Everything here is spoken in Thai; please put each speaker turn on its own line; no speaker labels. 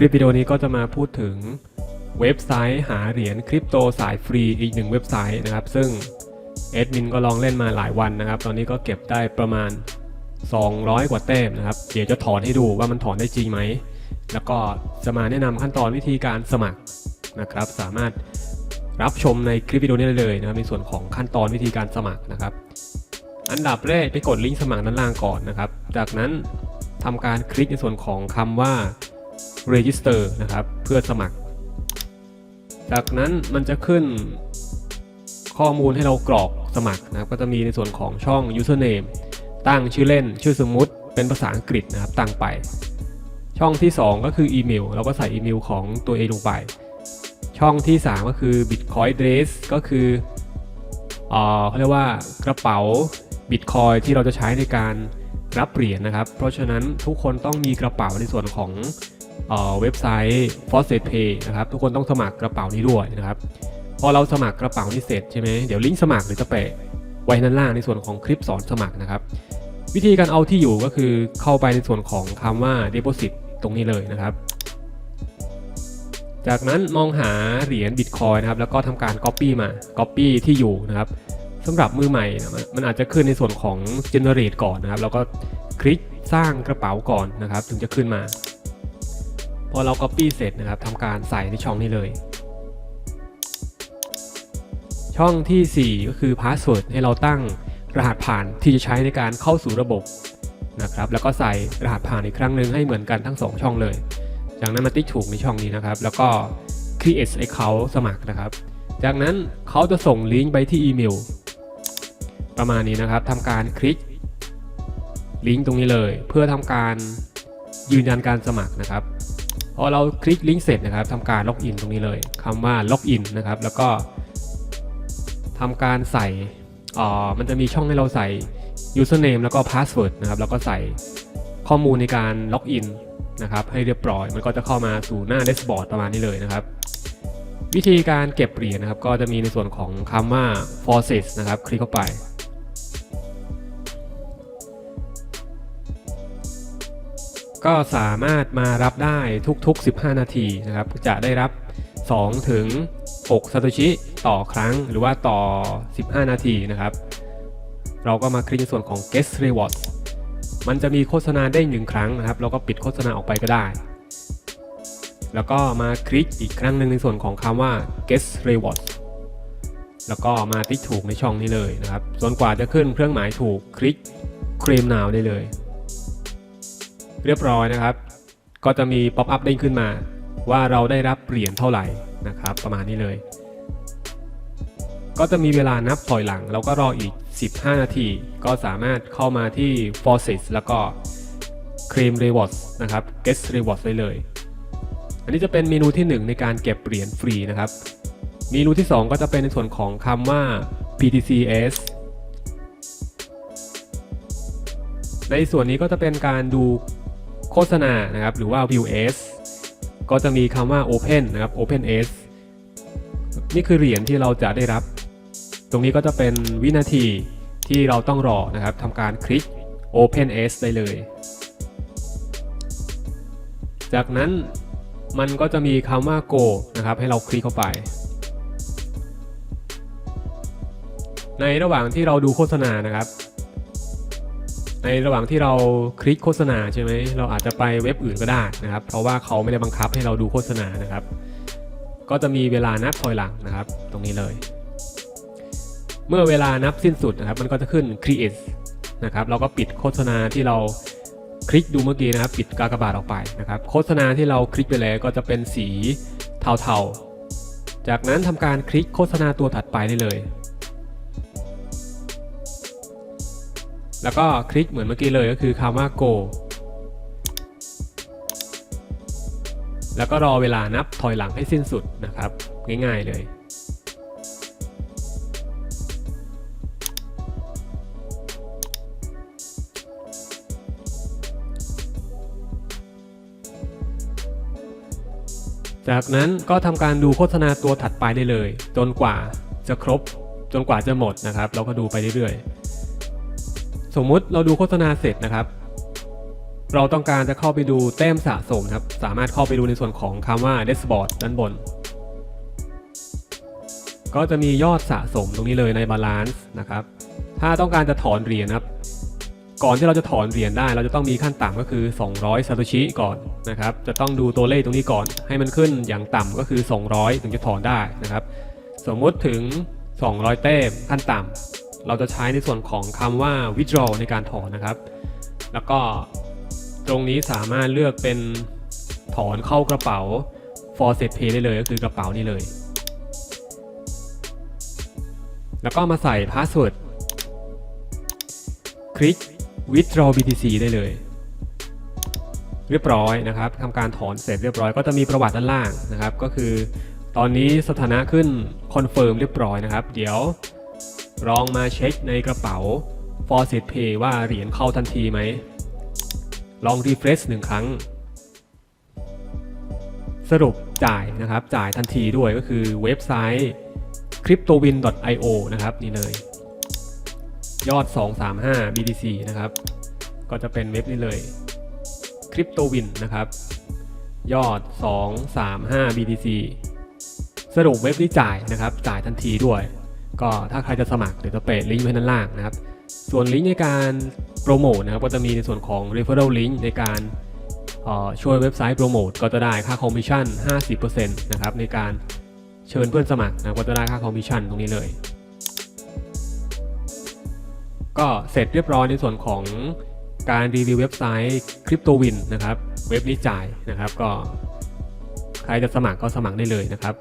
คลิปวิดีโอนี้ก็จะมาพูดถึงเว็บไซต์หาเหรียญคริปโตสายฟรีอีกหนึ่งเว็บไซต์นะครับ ซึ่งเอดมินก็ลองเล่นมาหลายวันนะครับ ตอนนี้ก็เก็บได้ประมาณ 200 กว่าแต้มนะครับ เดี๋ยวจะถอนให้ดูว่ามันถอนได้จริงไหม แล้วก็จะมาแนะนำขั้นตอนวิธีการสมัครนะครับ สามารถรับชมในคลิปวิดีโอนี้ได้เลยนะครับในส่วนของขั้นตอนวิธีการสมัครนะครับ อันดับแรกไปกดลิงก์สมัครด้านล่างก่อนนะครับ จากนั้นทำการคลิกในส่วนของคำว่า register นะครับ เพื่อสมัคร จากนั้นมันจะขึ้นข้อมูลให้เรากรอกสมัครนะครับ ก็จะมีในส่วนของช่อง username ตั้งชื่อเล่น ชื่อสมมุติ เป็นภาษาอังกฤษนะครับ ตั้งไป ช่องที่ 2 ก็คืออีเมล เราก็ใส่อีเมลของตัวเองลงไป ช่องที่ 3 ก็คือ bitcoin address ก็คือเออเขาเรียกว่ากระเป๋า bitcoin ที่เราจะใช้ในการรับเหรียญนะครับ เพราะฉะนั้นทุกคนต้องมีกระเป๋าในส่วนของ เว็บไซต์ Faucet Pay นะครับทุกคนต้องสมัครกระเป๋านี้ด้วยนะครับพอเราสมัครกระเป๋านี้เสร็จใช่ไหมเดี๋ยวลิงก์สมัครหรือจะแปะไว้ด้านล่างในส่วนของคลิปสอนสมัครนะครับ วิธีการเอาที่อยู่ก็คือเข้าไปในส่วนของคำว่า deposit ตรงนี้เลยนะครับ จากนั้นมองหาเหรียญ Bitcoin นะครับแล้วก็ทำการ Copy มา Copy ที่อยู่นะครับสำหรับมือใหม่นะมันอาจจะขึ้นในส่วนของ Generate ก่อนนะครับ แล้วก็คลิกสร้างกระเป๋าก่อนนะครับ ถึงจะขึ้นมา พอเรา Copy เสร็จนะครับทำการใส่ในช่องนี้เลย ช่องทีสี่ 4 ก็คือ Password ให้เราตั้งรหัสผ่านที่จะใช้ในการเข้าสู่ระบบนะครับแล้วก็ใส่รหัสผ่านอีกครั้งหนึ่งให้เหมือนกันทั้ง 2 ช่องเลยจากนั้นมาติ๊กถูกในช่องนี้นะครับ แล้วก็ create account สมัครนะครับ จากนั้นเขาจะส่งลิงก์ไปที่อีเมลประมาณนี้นะครับทำการคลิกลิงก์ตรงนี้เลย เพื่อทำการยืนยันการสมัครนะครับ พอเราคลิกลิงก์เสร็จนะครับทำการล็อกอินตรงนี้เลยคำว่าล็อกอินนะครับแล้วก็ทำการใส่อ่ามันจะมีช่องให้เราใส่ username แล้วก็ password นะครับแล้วก็ใส่ข้อมูลในการล็อกอินนะครับให้เรียบร้อยมันก็จะเข้ามาสู่หน้า dashboard ประมาณนี้เลยนะครับ วิธีการเก็บเหรียญนะครับ ก็จะมีในส่วนของคำว่า faucet นะครับ คลิกเข้าไป ก็สามารถมารับได้ทุกๆ 15 นาทีนะครับ จะได้รับ 2 ถึง6ซาโตชิต่อครั้งหรือว่าต่อ 15 นาทีนะครับ เราก็มาคลิกในส่วนของ guest reward มันจะมีโฆษณาได้หนึ่งครั้งนะครับ เราก็ปิดโฆษณาออกไปก็ได้ แล้วก็มาคลิกอีกครั้งหนึ่งในส่วนของคำว่า guest reward แล้วก็มาติ๊กถูกในช่องนี้เลยนะครับจนกว่าจะขึ้นเครื่องหมายถูกคลิก claim now ได้เลย เรียบร้อยนะครับ ก็จะมีป๊อปอัพเด้งขึ้นมา ว่าเราได้รับเหรียญเท่าไหร่นะครับ ประมาณนี้เลย ก็จะมีเวลานับถอยหลัง เราก็รออีก 15 นาที ก็สามารถเข้ามาที่ Faucet แล้วก็ Claim Rewards นะครับ Get Rewards ได้เลย อันนี้จะเป็นเมนูที่ 1 ในการเก็บเหรียญฟรีนะครับเมนูที่ 2 ก็จะเป็นในส่วนของคำว่า PTCS ในส่วนนี้ก็จะเป็นการดู โฆษณานะครับหรือว่า View S ก็จะมีคำว่า Open นะครับ Open S นี่คือเหรียญที่เราจะได้รับ ตรงนี้ก็จะเป็นวินาทีที่เราต้องรอนะครับทำการคลิก Open S ได้เลย จากนั้นมันก็จะมีคำว่า Go นะครับ ให้เราคลิกเข้าไป ในระหว่างที่เราดูโฆษณานะครับ ในระหว่างที่เราคลิกโฆษณาใช่ไหมเราอาจจะไปเว็บอื่นก็ได้นะครับ เพราะว่าเขาไม่ได้บังคับให้เราดูโฆษณานะครับ ก็จะมีเวลานับถอยหลังนะครับ ตรงนี้เลย เมื่อเวลานับสิ้นสุดนะครับ มันก็จะขึ้น create นะครับ เราก็ปิดโฆษณาที่เราคลิกดูเมื่อกี้นะครับ ปิดกากบาทออกไปนะครับ โฆษณาที่เราคลิกไปแล้วก็จะเป็นสีเทาๆ จากนั้นทำการคลิกโฆษณาตัวถัดไปได้เลย แล้วก็คลิกเหมือนเมื่อกี้เลยก็คือคำว่า go แล้วก็รอเวลานับถอยหลังให้สิ้นสุดนะครับ ง่ายๆเลยจากนั้นก็ทำการดูโฆษณาตัวถัดไปได้เลย จนกว่าจะครบจนกว่าจะหมดนะครับ เราก็ดูไปเรื่อยๆ สมมุติเราดูโฆษณาเสร็จนะครับ เราต้องการจะเข้าไปดูแต้มสะสมครับ สามารถเข้าไปดูในส่วนของคำว่า dashboard ด้านบน ก็จะมียอดสะสมตรงนี้เลยใน balance นะครับ ถ้าต้องการจะถอนเหรียญครับ ก่อนที่เราจะถอนเหรียญได้ เราจะต้องมีขั้นต่ำก็คือ 200ซาโตชิก่อนนะครับ จะต้องดูตัวเลขตรงนี้ก่อน ให้มันขึ้นอย่างต่ำก็คือ 200 ถึงจะถอนได้นะครับ สมมติถึง 200 แต้มขั้นต่ำ เราจะใช้ในส่วนของคำว่า withdraw ในการถอนนะครับ แล้วก็ตรงนี้สามารถเลือกเป็นถอนเข้ากระเป๋า for set pay ได้เลยก็คือกระเป๋านี้เลย แล้วก็มาใส่ password คลิก withdraw BTC ได้เลย เรียบร้อยนะครับทำการถอนเสร็จเรียบร้อยก็จะมีประวัติด้านล่างนะครับ ก็คือตอนนี้สถานะขึ้นคอนเฟิร์มเรียบร้อยนะครับ เดี๋ยว ลองมาเช็คในกระเป๋า for set pay ว่าเหรียญเข้าทันทีไหม ลอง refresh หนึ่งครั้ง สรุปจ่ายนะครับ จ่ายทันทีด้วยก็คือเว็บไซต์ cryptowin.io นะครับ นี่เลย ยอด 235 BTC นะครับ ก็จะเป็นเว็บนี้เลย CryptoWin นะครับ ยอด 235 BTC สรุปเว็บนี้จ่ายนะครับ จ่ายทันทีด้วย ก็ถ้าใครจะสมัครเดี๋ยวจะเปะลิงก์ไว้ด้านล่างนะครับ ส่วนลิงก์ในการโปรโมทนะครับก็จะมีในส่วนของ referral link ในการช่วยเว็บไซต์โปรโมทก็จะได้ค่าคอมมิชชั่น 50%นะครับในการเชิญเพื่อนสมัครนะครับก็จะได้ค่าคอมมิชชั่นตรงนี้เลย ก็เสร็จเรียบร้อยในส่วนของการรีวิวเว็บไซต์ CryptoWin นะครับ เว็บนี้จ่ายนะครับก็ใครจะสมัครก็สมัครได้เลยนะครับ